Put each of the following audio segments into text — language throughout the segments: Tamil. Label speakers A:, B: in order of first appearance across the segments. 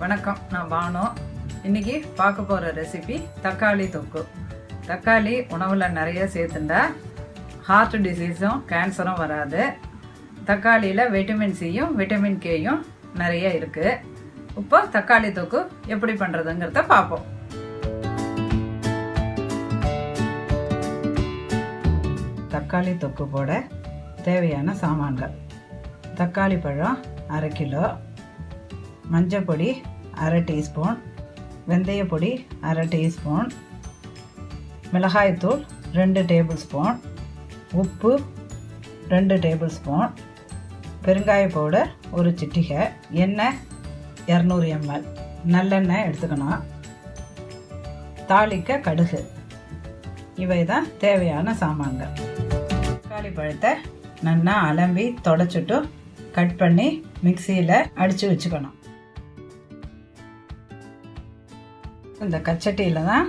A: வணக்கம் நான் பானு. இன்னைக்கு பார்க்க போகிற ரெசிபி தக்காளி தொக்கு. தக்காளி உணவில் நிறைய சேர்த்துண்டா. ஹார்ட் டிசீஸும் கேன்சரும் வராது. தக்காளியில் விட்டமின் சியும் விட்டமின் கேயும் நிறைய இருக்குது இப்போ தக்காளி தொக்கு எப்படி பண்ணுறதுங்கிறத பார்ப்போம். தக்காளி தொக்கு போட தேவையான சாமான்கள். தக்காளி பழம் அரை கிலோ. மஞ்சள் பொடி அரை டீஸ்பூன் வெந்தய பொடி அரை டீஸ்பூன் மிளகாய்த்தூள் ரெண்டு டேபிள் ஸ்பூன் உப்பு ரெண்டு டேபிள் ஸ்பூன் பெருங்காய பவுடர் ஒரு சிட்டிகை எண்ணெய் இரநூறு எம்எல். நல்லெண்ணெய் எடுத்துக்கணும். தாளிக்க கடுகு. இவை தான் தேவையான சாமான்கள். தக்காளி பழத்தை நல்லா அலம்பி தொடச்சிட்டு கட் பண்ணி மிக்சியில் அடித்து வச்சுக்கணும். இந்த கச்சட்டியில் தான்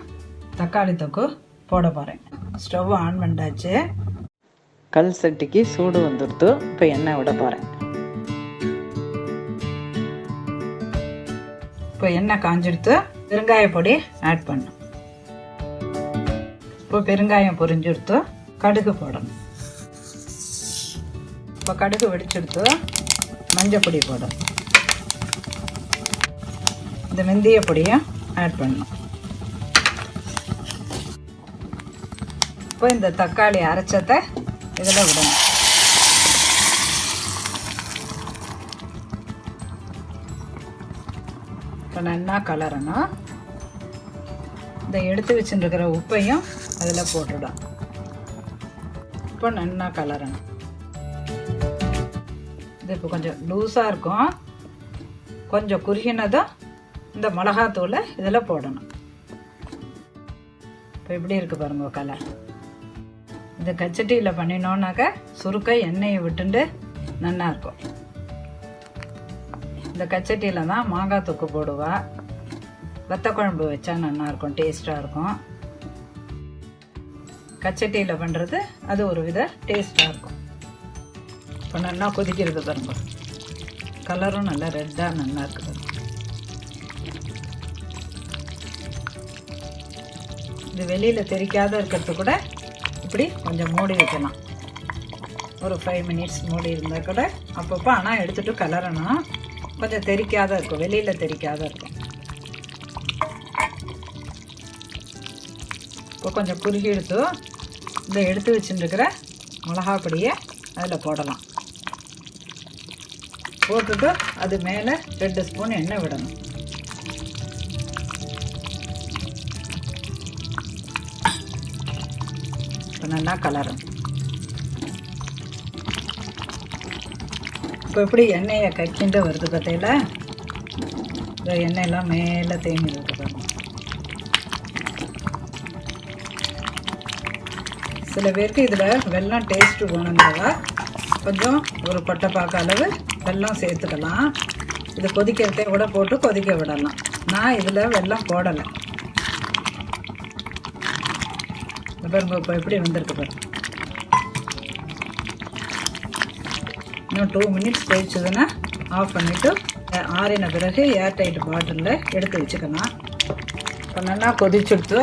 A: தக்காளி தொக்கு போட போகிறேன் ஸ்டவ் ஆன் பண்ணாச்சு கல் சட்டிக்கு சூடு வந்துடுத்து இப்போ எண்ணெய் விட போகிறேன் இப்போ எண்ணெய் காஞ்சிடுத்து பெருங்காய பொடி ஆட் பண்ணும் இப்போ பெருங்காயம் பொரிஞ்செடுத்து கடுகு போடணும். இப்போ கடுகு வெடிச்செடுத்து மஞ்சள் பொடி போடணும். இந்த வெந்தய பொடியும் ஆட் பண்ணணும். இப்போ இந்த தக்காளி அரைச்சத்தை இதில் விடணும். இப்போ நல்லா கலரணும். இந்த எடுத்து வச்சுருக்கிற உப்பையும் அதில் போட்டுடும் இப்போ நல்லா கலரணும். இது இப்போ கொஞ்சம் லூஸாக இருக்கும். கொஞ்சம் குறுகினதும் இந்த மிளகாத்தூளை இதில் போடணும். இப்போ எப்படி இருக்குது பாருங்க கலர் இந்த கச்சட்டியில் பண்ணினோன்னாக்க சுருக்க எண்ணெயை விட்டுண்டு நல்லா இருக்கும். இந்த கச்சட்டியில் தான் மாங்காய் தொக்கு போடுவா. வத்த குழம்பு வச்சா நல்லா இருக்கும் டேஸ்ட்டாக இருக்கும். கச்சட்டியில் பண்ணுறது அது ஒரு வித டேஸ்ட்டாக இருக்கும். இப்போ நல்லா கொதிக்கிறது பாருங்க. கலரும் நல்லா ரெட்டாக நல்லா இருக்குது. இது வெளியில் தெரிக்காத இருக்கிறது கூட இப்படி கொஞ்சம் மூடி வைக்கலாம். ஒரு ஃபைவ் மினிட்ஸ் மூடி இருந்தால் கூட அப்பப்போ ஆனால் எடுத்துகிட்டு கலரணும். கொஞ்சம் தெரிக்காத இருக்கும் வெளியில் தெரிக்காத இருக்கும். இப்போ கொஞ்சம் குறுகி எடுத்து இந்த எடுத்து வச்சுருக்கிற மிளகா பொடியை அதில் போடலாம். போட்டுட்டு அது மேலே ரெண்டு ஸ்பூன் எண்ணெய் விடணும். நல்லா கலரும். இப்போ எப்படி எண்ணெயை கக்கிண்டு வருது பார்த்தீங்களா? இந்த எண்ணெயெல்லாம் மேலே தேங்கி இருக்கு பாருங்க. சில பேருக்கு இதில் வெல்லம் டேஸ்ட்டு வேணுங்கிறதா கொஞ்சம் ஒரு பட்டை பார்க்க அளவு வெல்லம் சேர்த்துக்கலாம். இது கொதிக்கிறதே கூட போட்டு கொதிக்க விடலாம். நான் இதில் வெல்லம் போடலை இந்த பாருங்க இப்போ எப்படி வந்திருக்கு பாருங்க இன்னும் டூ மினிட்ஸ் கழிச்சதுன்னா ஆஃப் பண்ணிவிட்டு ஆறின பிறகு ஏர் டைட் பாட்டிலில் எடுத்து வச்சுக்கலாம். இப்போ நல்லா கொதிச்சுடுத்து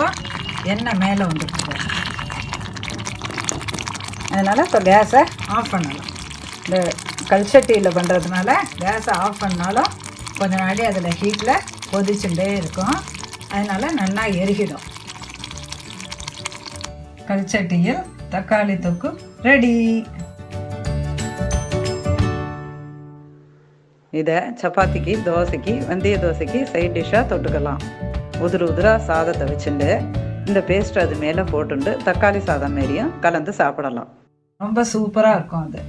A: எண்ணெய் மேலே வந்துடுச்சு அதனால் இப்போ கேஸை ஆஃப் பண்ணலாம். இந்த கல்சட்டியில் பண்ணுறதுனால கேஸை ஆஃப் பண்ணாலும் கொஞ்ச நாளி அதில் ஹீட்டில் கொதிச்சுட்டே இருக்கும். அதனால் நல்லா எரிகிடும். கல்சட்டியில் தக்காளி தொக்கு ரெடி. இதை சப்பாத்திக்கு தோசைக்கு வெந்தய தோசைக்கு சைட் டிஷ்ஷாக தொட்டுக்கலாம். உதிர உதிராக சாதத்தை வச்சுட்டு இந்த பேஸ்ட் அது மேலே போட்டுண்டு தக்காளி சாதம் மாரியும் கலந்து சாப்பிடலாம். ரொம்ப சூப்பராக இருக்கும் அது.